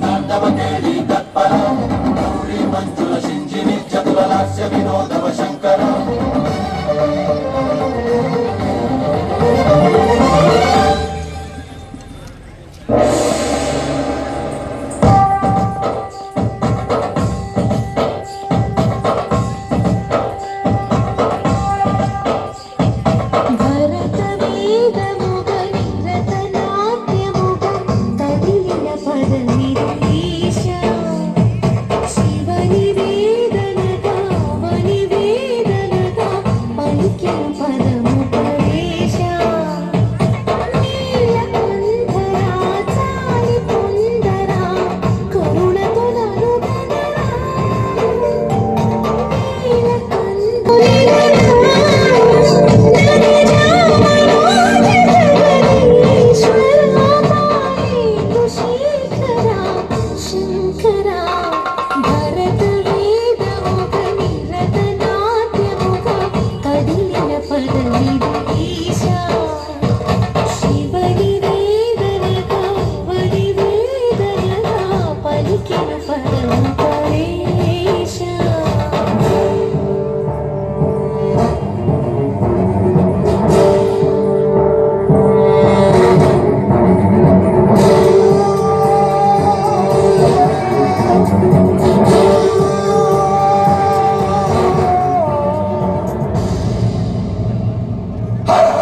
భరతవేదముగ Hara!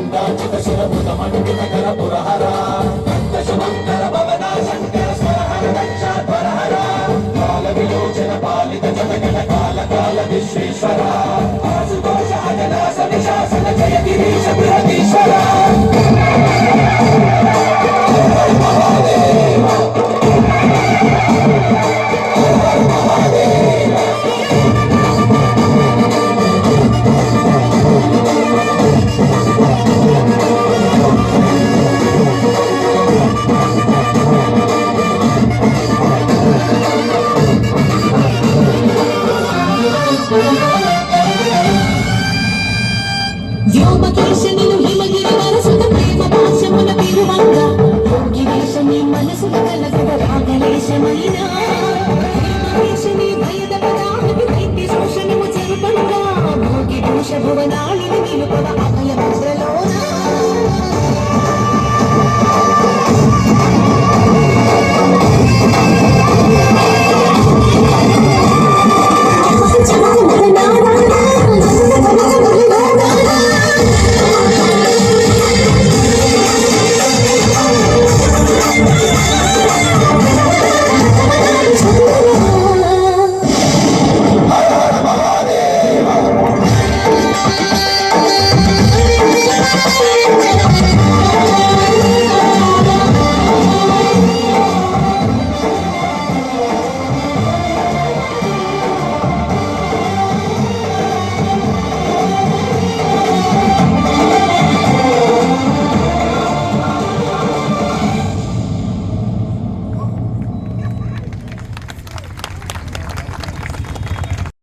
లింగాచిత శిరముత మణుకుత కర పురహర పంచశుభంకర భవనా శంకర స్వరహర దక్షాధ్వరహర కాల విలోచన పాలిత జగన కాల విశ్వేశ్వర ఆశుభోష అజనా సనిశాసన జయ గిరీశ బృహదీశ్వర